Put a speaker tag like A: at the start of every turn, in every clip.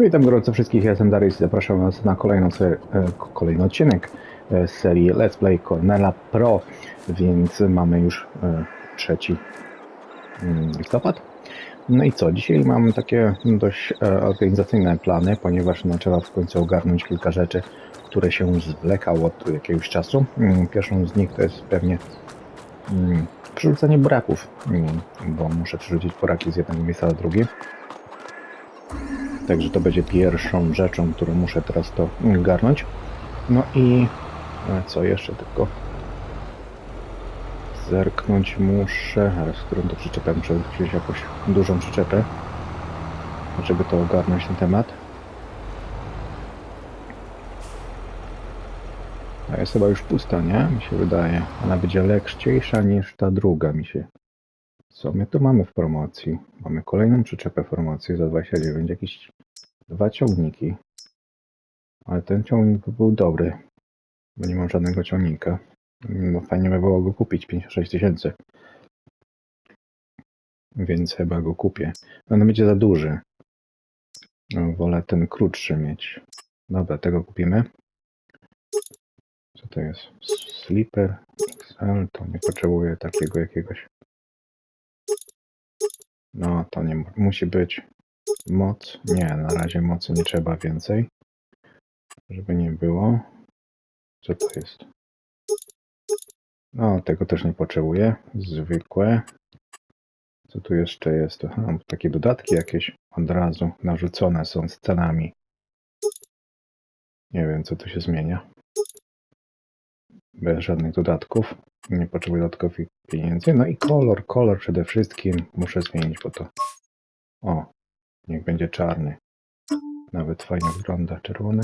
A: Witam gorąco wszystkich, ja jestem Darius i zapraszam Was na kolejną e, kolejny odcinek e, z serii Let's Play Cornella Pro, więc mamy już e, trzeci mm, listopad. No i co, dzisiaj mam takie dość e, organizacyjne plany, ponieważ no, trzeba w końcu ogarnąć kilka rzeczy, które się zwlekało od jakiegoś czasu. Mm, Pierwszą z nich to jest pewnie mm, przerzucanie buraków, bo muszę przerzucić buraki z jednego miejsca na drugie. Także to będzie pierwszą rzeczą, którą muszę teraz to garnąć. No i e, co jeszcze tylko zerknąć muszę, ale z którą to przyczepę muszę wziąć jakąś dużą przyczepę, żeby to ogarnąć ten temat. A jest chyba już pusta, nie? Mi się wydaje. Ona będzie lekciejsza niż ta druga mi się. Co my tu mamy w promocji? Mamy kolejną przyczepę w promocji za 29, jakieś dwa ciągniki. Ale ten ciągnik by był dobry, bo nie mam żadnego ciągnika. No fajnie by było go kupić, 56 tysięcy. Więc chyba go kupię. On będzie za duży. No, wolę ten krótszy mieć. Dobra, tego kupimy. Co to jest? Slipper XL, to nie potrzebuję takiego jakiegoś. No, to nie mu- musi być moc. Nie, na razie mocy nie trzeba więcej. Żeby nie było. Co to jest? No, tego też nie potrzebuję. Zwykłe. Co tu jeszcze jest? Aha, takie dodatki jakieś od razu narzucone są z cenami. Nie wiem, co tu się zmienia. Bez żadnych dodatków. Nie potrzebuję dodatkowych pieniędzy. No i kolor, kolor przede wszystkim muszę zmienić, bo to... O, niech będzie czarny. Nawet fajnie wygląda. Czerwony?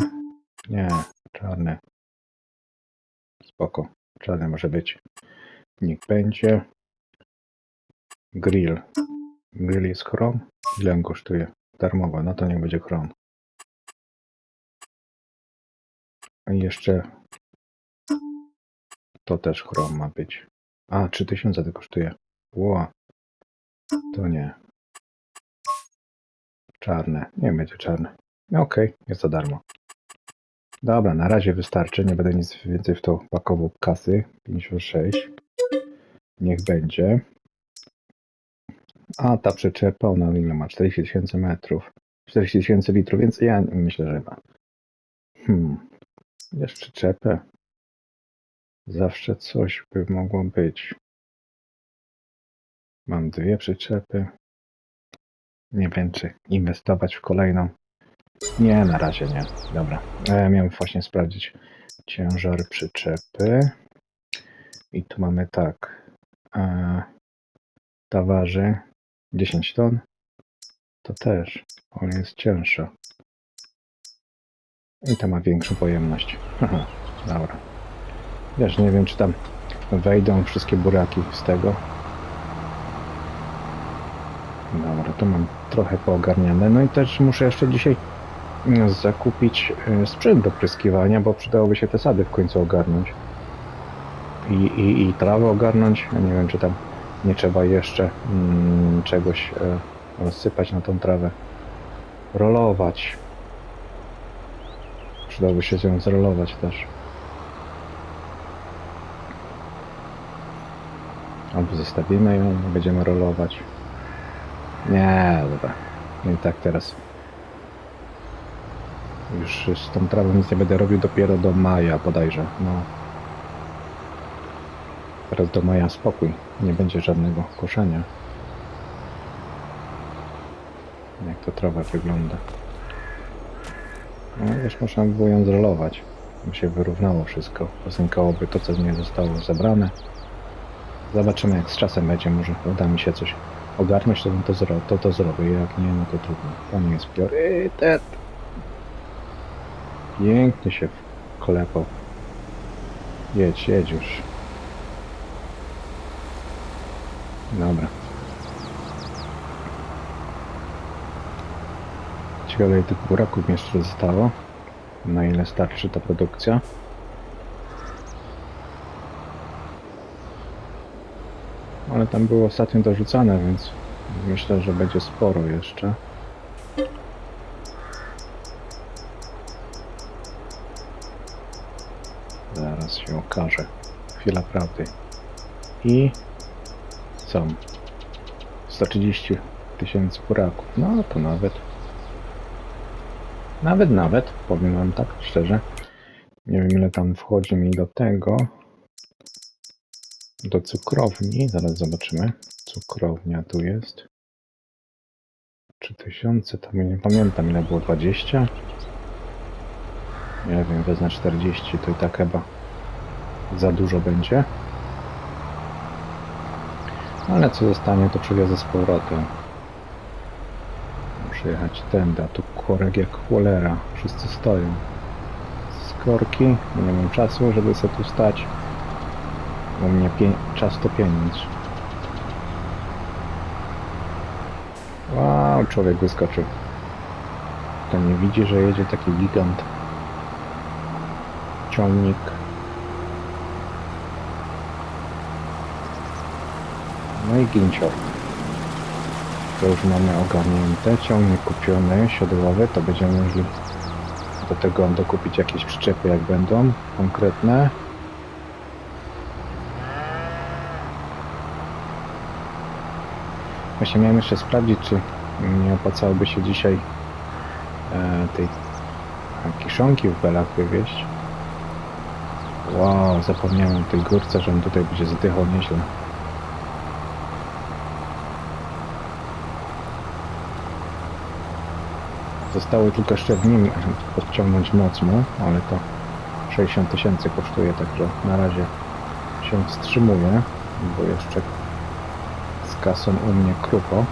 A: Nie, czarny. Spoko. Czarny może być. Niech będzie. Grill. Grill jest chrom. Ile on kosztuje? Darmowo. No to niech będzie chrom. A jeszcze to też chrom ma być. A, 3000 to kosztuje. Ło. To nie. Czarne. Nie będzie czarne. No Okej, jest za darmo. Dobra, na razie wystarczy. Nie będę nic więcej w to pakował kasy. 56. Niech będzie. A ta przyczepa, ona ile ma? 40 tysięcy metrów. 40 tysięcy litrów, więc ja myślę, że ma. Hmm. Wiesz, przyczepę. Zawsze coś by mogło być. Mam dwie przyczepy. Nie wiem, czy inwestować w kolejną. Nie, na razie nie. Dobra. E, miałem właśnie sprawdzić ciężar przyczepy. I tu mamy tak. E, ta waży 10 ton. To też. Ona jest cięższa. I ta ma większą pojemność. Dobra. Wiesz, nie wiem, czy tam wejdą wszystkie buraki z tego. Dobra, to mam trochę poogarniane. No i też muszę jeszcze dzisiaj mm, zakupić y, sprzęt do pryskiwania, bo przydałoby się te sady w końcu ogarnąć. I, i, i trawę ogarnąć. Ja nie wiem, czy tam nie trzeba jeszcze mm, czegoś e, rozsypać na tą trawę. Rolować. Przydałoby się ją zrolować też. Albo zostawimy ją będziemy rolować. Nie, dobra. I tak teraz. Już z tą trawą nic nie będę robił dopiero do maja bodajże. No. Teraz do maja spokój. Nie będzie żadnego koszenia. Jak to trawa wygląda. No wiesz, można by było ją zrolować. By się wyrównało wszystko. Poznikałoby to, co z niej zostało zebrane. Zobaczymy jak z czasem będzie. Może uda mi się coś ogarnąć, to to, zro to, to zrobię. Jak nie, no to trudno. Nie jest priorytet. Pięknie się kolepał. Jedź, jedź już. Dobra. Ciekawe ile tych buraków jeszcze zostało. Na ile starczy ta produkcja. ale tam było ostatnio dorzucane, więc myślę, że będzie sporo jeszcze. Zaraz się okaże. Chwila prawdy. I są 130 tysięcy buraków. No to nawet. Nawet, nawet, powiem Wam tak szczerze. Nie wiem ile tam wchodzi mi do tego. Do cukrowni. Zaraz zobaczymy. Cukrownia tu jest. 3000, tam nie pamiętam ile było. 20? Nie wiem, wezmę 40, to i tak chyba za dużo będzie. Ale co zostanie, to przywiozę z powrotem. Muszę jechać tędy, a tu korek jak cholera. Wszyscy stoją. Z korki, nie mam czasu, żeby sobie tu stać. U mnie czas to pieniądz. Wow, człowiek wyskoczył. To nie widzi, że jedzie taki gigant. Ciągnik. No i gincior. To już mamy ogarnięte. Ciągnik kupiony, siodłowy, to będziemy mogli do tego dokupić jakieś przyczepy jak będą konkretne. Właśnie miałem jeszcze sprawdzić, czy nie opłacałoby się dzisiaj e, tej kiszonki w belach wywieźć. Wow, zapomniałem o tej górce, że on tutaj będzie zdychał nieźle. Zostało tylko jeszcze w nim podciągnąć moc mu, ale to 60 tysięcy kosztuje, także na razie się wstrzymuję, bo jeszcze z kasą u mnie krucho.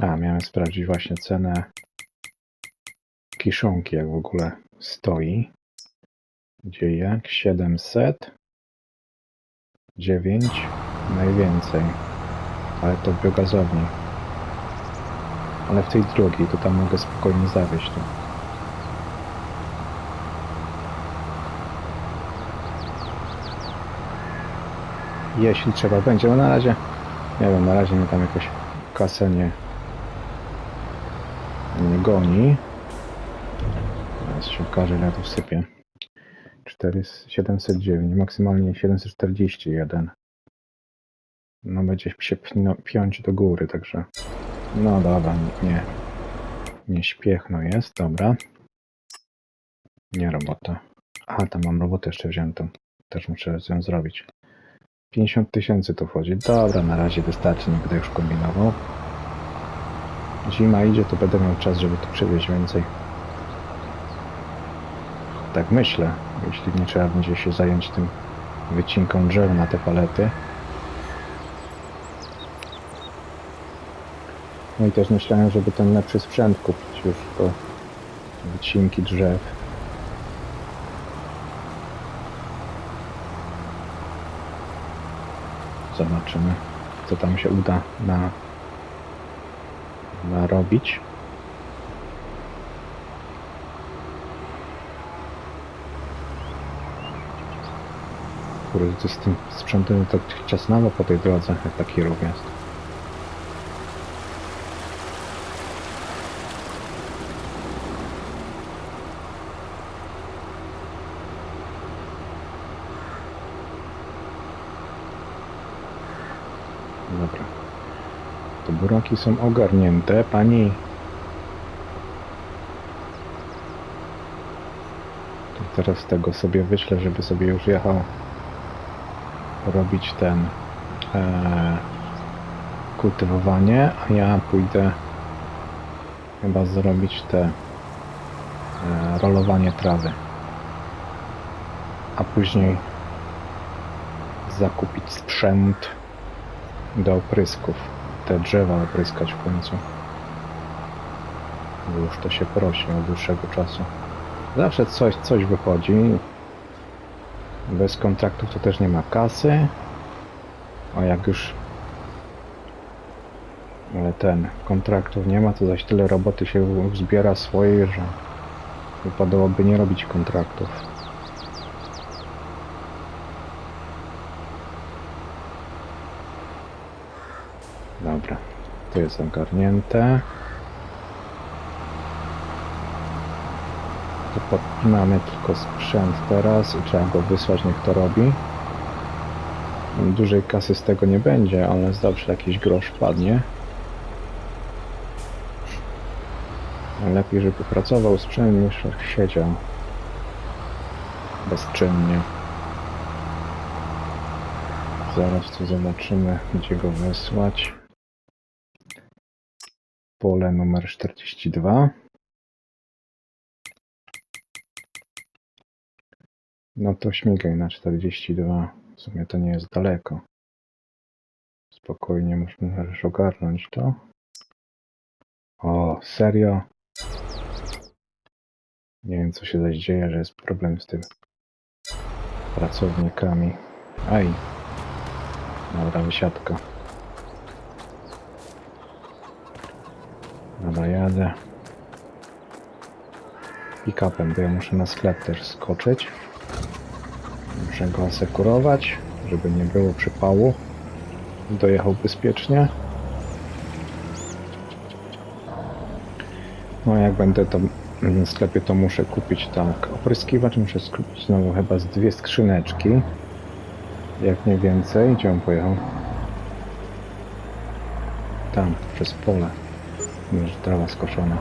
A: A, miałem sprawdzić właśnie cenę kiszonki, jak w ogóle stoi. Gdzie jak? 700. 9 najwięcej. Ale to w. Ale w tej drugiej, to tam mogę spokojnie zawieźć to. Jeśli trzeba będzie, no na razie, nie wiem, na razie mnie tam jakoś kasę nie, nie goni. Teraz się okaże, ile tu wsypię. 4, 709, maksymalnie 741. No będzie się piąć do góry, także... No dobra, nie, nie, nie śpiechno jest, dobra. Nie robota. Aha, tam mam robotę jeszcze wziętą. Też muszę ją zrobić. 50 tysięcy tu wchodzi. Dobra, na razie wystarczy, nie będę już kombinował. Zima idzie, to będę miał czas, żeby tu przywieźć więcej. Tak myślę, jeśli nie trzeba będzie się zająć tym wycinką drzew na te palety. No i też myślałem, żeby ten lepszy sprzęt kupić już do wycinki drzew. Zobaczymy, co tam się uda na narobić. Kurde, to z tym sprzętem tak ciasnawo po tej drodze, jak taki rów Dobra. To buraki są ogarnięte. Pani. To teraz tego sobie wyślę, żeby sobie już jechał robić ten e, kultywowanie, a ja pójdę chyba zrobić te e, rolowanie trawy. A później zakupić sprzęt do oprysków. Te drzewa opryskać w końcu. Bo już to się prosi od dłuższego czasu. Zawsze coś, coś wychodzi. Bez kontraktów to też nie ma kasy. A jak już ale ten kontraktów nie ma, to zaś tyle roboty się zbiera swojej, że wypadałoby nie robić kontraktów. To jest ogarnięte. Podpinamy tylko sprzęt teraz i trzeba go wysłać, niech to robi. Dużej kasy z tego nie będzie, ale zawsze jakiś grosz padnie. Lepiej, żeby pracował sprzęt niż siedział bezczynnie. Zaraz tu zobaczymy, gdzie go wysłać. Pole numer 42. No to śmigaj na 42. W sumie to nie jest daleko. Spokojnie możesz ogarnąć to. O, serio? Nie wiem co się zaś dzieje, że jest problem z tym pracownikami. Aj. Dobra, wysiadka. Dobra, jadę. Pick-upem, bo ja muszę na sklep też skoczyć. Muszę go asekurować, żeby nie było przypału. Dojechał bezpiecznie. No jak będę tam w sklepie, to muszę kupić tak opryskiwacz, muszę skupić znowu chyba z dwie skrzyneczki. Jak nie więcej. Gdzie on pojechał? Tam, przez pole. Może trawa skoszona.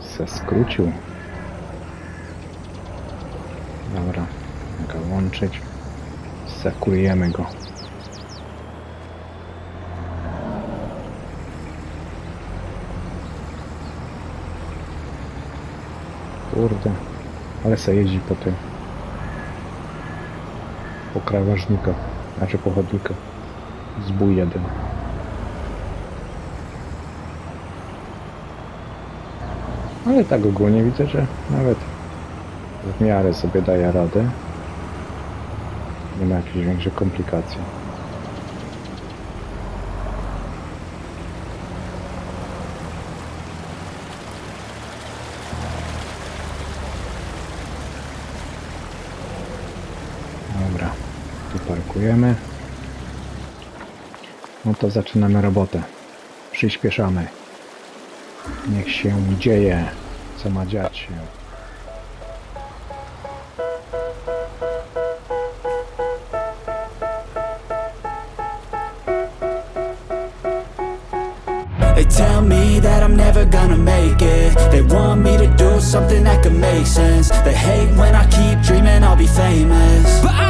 A: Se skrócił. Dobra, mogę łączyć. Sekurujemy go. Kurde, ale se jeździ po tym. Po krawężnikach, znaczy po chodnikach. Zbój jeden. Ale tak ogólnie widzę, że nawet w miarę sobie daje radę. Nie ma jakichś większych komplikacji. Tu parkujemy. No to zaczynamy robotę. Przyspieszamy. Niech się dzieje, co ma dziać się.
B: They tell me that I'm never gonna make it They want me to do something that could make sense They hate when I keep dreaming I'll be famous But I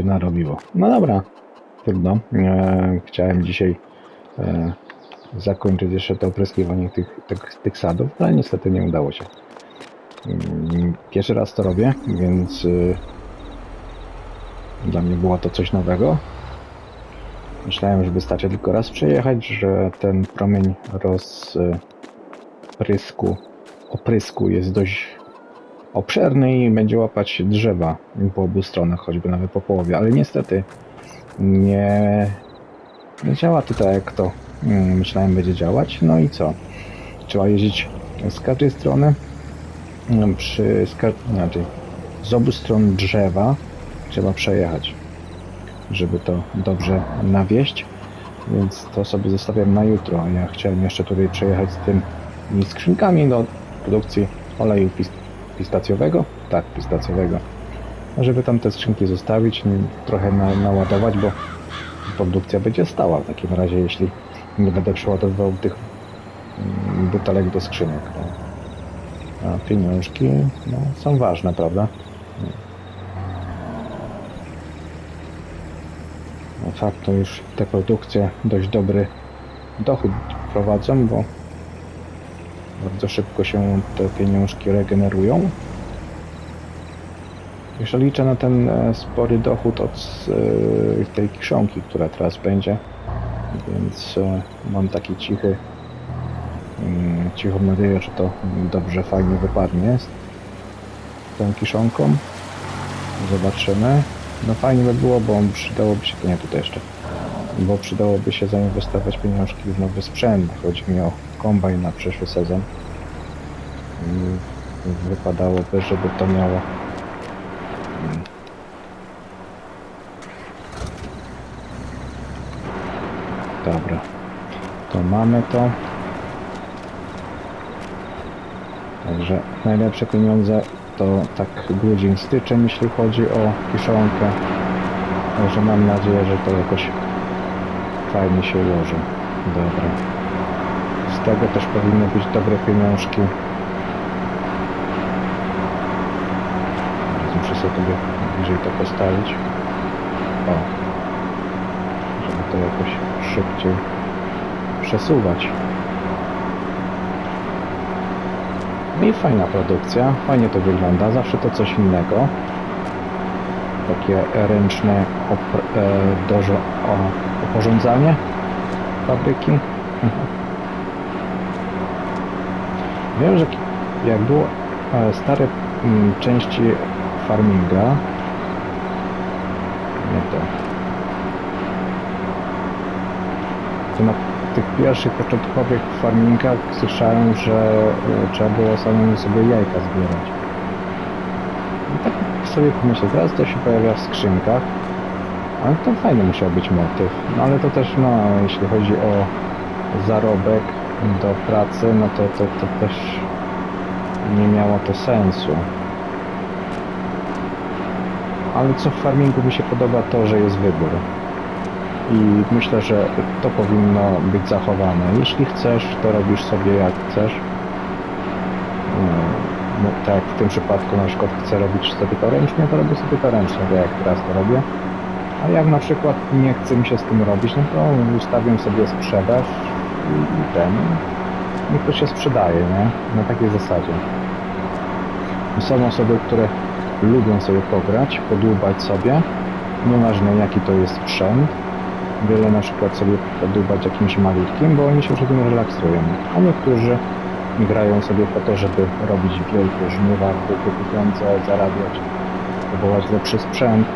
A: się narobiło. No dobra, trudno. E, chciałem dzisiaj e, zakończyć jeszcze to opryskiwanie tych, tych, tych sadów, ale niestety nie udało się. Mm, Pierwszy raz to robię, więc y, dla mnie było to coś nowego. Myślałem, że wystarczy tylko raz przejechać, że ten promień rozprysku, oprysku jest dość obszerny i będzie łapać drzewa po obu stronach, choćby nawet po połowie, ale niestety nie, nie działa to tak jak to mm, myślałem będzie działać. No i co? Trzeba jeździć z każdej strony mm, przy z, inaczej, z obu stron drzewa trzeba przejechać, żeby to dobrze nawieść. Więc to sobie zostawiam na jutro. Ja chciałem jeszcze tutaj przejechać z tymi skrzynkami do produkcji oleju pistacjowego? Tak, pistacjowego. No, Żeby tam te skrzynki zostawić, n- trochę na, naładować, bo produkcja będzie stała w takim razie, jeśli nie będę przeładowywał tych mm, butelek do skrzynek. No. A pieniążki no, są ważne, prawda? No, fakt to już te produkcje dość dobry dochód prowadzą, bo bardzo szybko się te pieniążki regenerują. Jeszcze liczę na ten e, spory dochód od e, tej kiszonki, która teraz będzie, więc e, mam taki cichy, mm, cichą nadzieję, że to dobrze, fajnie wypadnie z tą kiszonką. Zobaczymy. No fajnie by było, bo przydałoby się, nie tutaj jeszcze, bo przydałoby się zainwestować pieniążki w nowy sprzęt. Chodzi mi o kombajn na przyszły sezon. I wypadałoby, żeby to miało mm, Dobra, to mamy to. Także najlepsze pieniądze to tak grudzień, styczeń, jeśli chodzi o kiszonkę. Także mam nadzieję, że to jakoś fajnie się ułoży. Dobra. Tego też powinny być dobre pieniążki. Muszę sobie sobie bliżej to postawić. O. Żeby to jakoś szybciej przesuwać. No i fajna produkcja, fajnie to wygląda, zawsze to coś innego. Takie ręczne opr- e, dożo, o, oporządzanie fabryki. Wiem, że jak było stare mm, części farminga, nie to, to na tych pierwszych początkowych farmingach słyszałem, że e, trzeba było samemu sobie jajka zbierać. I tak sobie pomyślę, teraz to się pojawia w skrzynkach, ale to fajny musiał być motyw. No ale to też, no, jeśli chodzi o zarobek do pracy, no to, to, to też nie miało to sensu. Ale co w farmingu mi się podoba, to, że jest wybór. I myślę, że to powinno być zachowane. Jeśli chcesz, to robisz sobie jak chcesz. No, tak w tym przypadku na przykład chcę robić sobie to ręcznie, to robię sobie to ręcznie, tak jak teraz to robię. A jak na przykład nie chce mi się z tym robić, no to ustawiam sobie sprzedaż ten. I to się sprzedaje, nie? Na takiej zasadzie. Są osoby, które lubią sobie pograć, podłubać sobie, nieważne jaki to jest sprzęt. Wiele na przykład sobie podłubać jakimś malutkim, bo oni się przy tym relaksują. A niektórzy grają sobie po to, żeby robić wielkie żniwa, wielkie pieniądze, zarabiać, kupować lepszy sprzęt.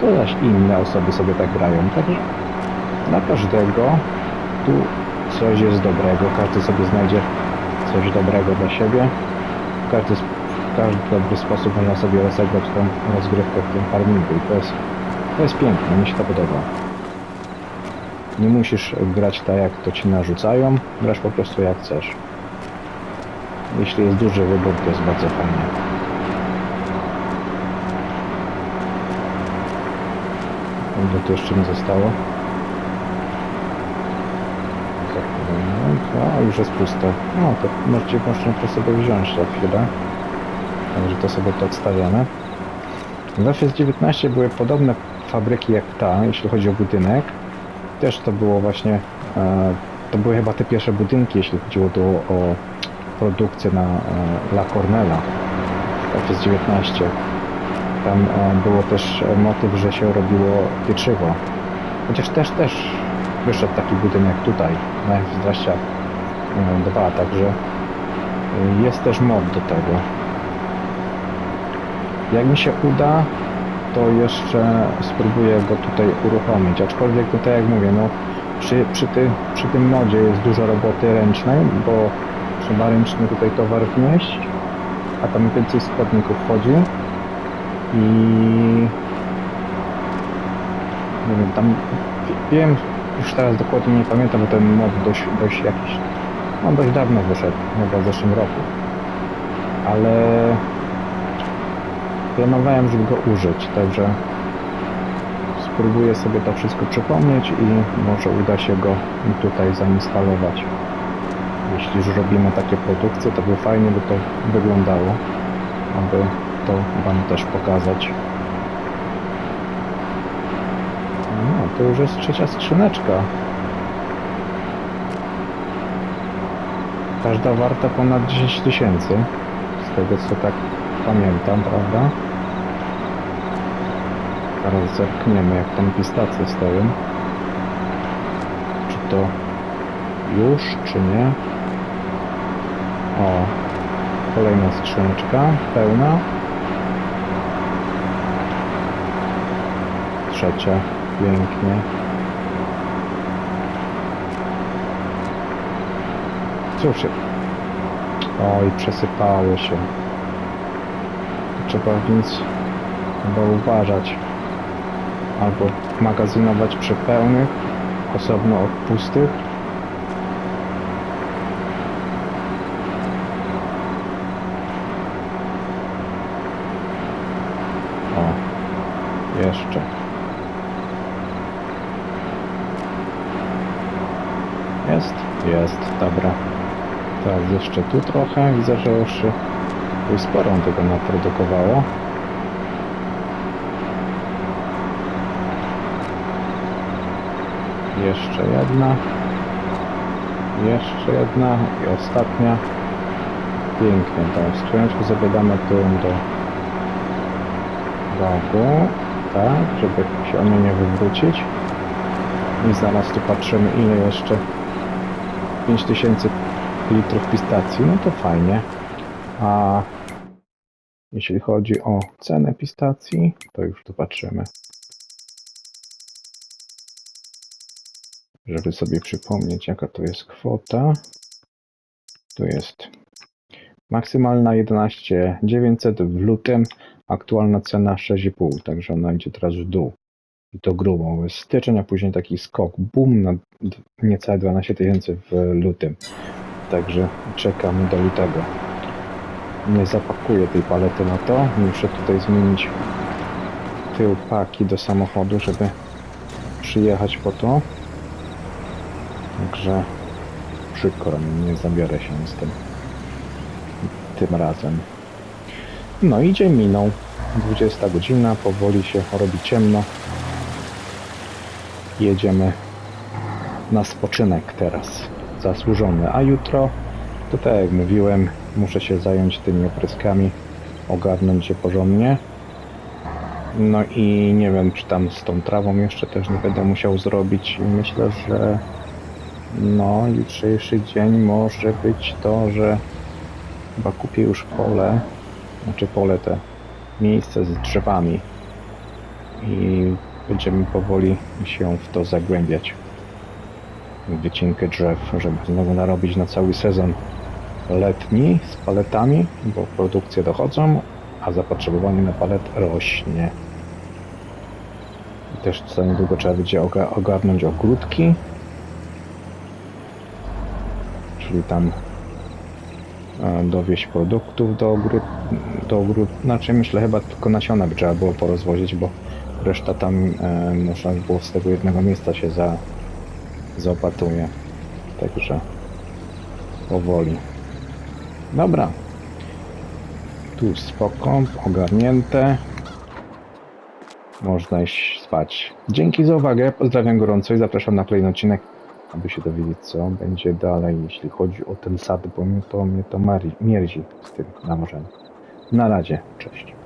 A: To zaś inne osoby sobie tak grają. Także dla każdego tu coś jest dobrego. Każdy sobie znajdzie coś dobrego dla siebie. W każdy, w dobry sposób można sobie rozegrać tą rozgrywkę w tym farmingu i to jest, to jest piękne, mi się to podoba. Nie musisz grać tak jak to ci narzucają, grasz po prostu jak chcesz. Jeśli jest duży wybór, to jest bardzo fajnie. Ile tu jeszcze mi zostało? A, już jest pusto. No, to możecie można to sobie wziąć za chwilę. Także to sobie to odstawiamy. W FS19 były podobne fabryki jak ta, jeśli chodzi o budynek. Też to było właśnie, e, to były chyba te pierwsze budynki, jeśli chodziło tu o produkcję na e, La Cornella w FS19. Tam e, było też motyw, że się robiło pieczywo. Chociaż też też wyszedł taki budynek tutaj na F22, także jest też mod do tego. Jak mi się uda, to jeszcze spróbuję go tutaj uruchomić. Aczkolwiek no tak jak mówię, no przy, przy, ty, przy tym modzie jest dużo roboty ręcznej, bo trzeba ręcznie tutaj towar wnieść, a tam więcej składników wchodzi i nie wiem, tam wie- wiem, już teraz dokładnie nie pamiętam, bo ten mod dość, dość jakiś, no dość dawno wyszedł, chyba w zeszłym roku, ale planowałem, żeby go użyć, także spróbuję sobie to wszystko przypomnieć i może uda się go tutaj zainstalować. Jeśli już robimy takie produkcje, to by fajnie by to wyglądało, aby to Wam też pokazać. No, to już jest trzecia skrzyneczka. Każda warta ponad 10 tysięcy, z tego co tak pamiętam, prawda? Teraz zerkniemy, jak tam pistacje stoją. Czy to już, czy nie? O, kolejna skrzyneczka, pełna. Trzecia, pięknie. Cóż. Oj, przesypały się. Trzeba więc chyba uważać. Albo magazynować przy pełnych, osobno od pustych. O, jeszcze. Jest? jest, dobra. Teraz jeszcze tu trochę. Widzę, że już już sporo tego naprodukowało. Jeszcze jedna. Jeszcze jedna i ostatnia. Pięknie, tą skrzyneczkę sobie damy tu do rogu, tak, żeby się o nie nie wywrócić. I zaraz tu patrzymy ile jeszcze 5000 litrów pistacji, no to fajnie. A jeśli chodzi o cenę pistacji, to już tu patrzymy. Żeby sobie przypomnieć, jaka to jest kwota. Tu jest maksymalna 11 900 w lutym, aktualna cena 6,5, także ona idzie teraz w dół. I to. Jest styczeń, a później taki skok, boom na niecałe 12 tysięcy w lutym. Także czekamy do lutego. Nie zapakuję tej palety na to. Muszę tutaj zmienić tył paki do samochodu, żeby przyjechać po to. Także przykro mi, nie zabiorę się z tym tym razem. No i dzień minął. 20 godzina, powoli się robi ciemno. Jedziemy na spoczynek teraz. Zasłużony. A jutro, to tak jak mówiłem, muszę się zająć tymi opryskami, ogarnąć je porządnie. No i nie wiem, czy tam z tą trawą jeszcze też nie będę musiał zrobić. Myślę, że no, jutrzejszy dzień może być to, że chyba kupię już pole, znaczy pole te miejsce z drzewami i będziemy powoli się w to zagłębiać. Wycinkę drzew, żeby znowu narobić na cały sezon letni z paletami, bo produkcje dochodzą, a zapotrzebowanie na palet rośnie. I też za niedługo trzeba będzie oga- ogarnąć ogródki, czyli tam e, dowieść produktów do ogród, do ogród, znaczy myślę chyba tylko nasiona by trzeba było porozwozić, bo reszta tam e, można by było z tego jednego miejsca się za, zaopatruje. Także powoli. Dobra. Tu spoko, ogarnięte. Można iść spać. Dzięki za uwagę, pozdrawiam gorąco i zapraszam na kolejny odcinek, aby się dowiedzieć co będzie dalej, jeśli chodzi o ten sad, bo mnie to, mnie to mierzi z tym nawożeniem. Na razie, cześć.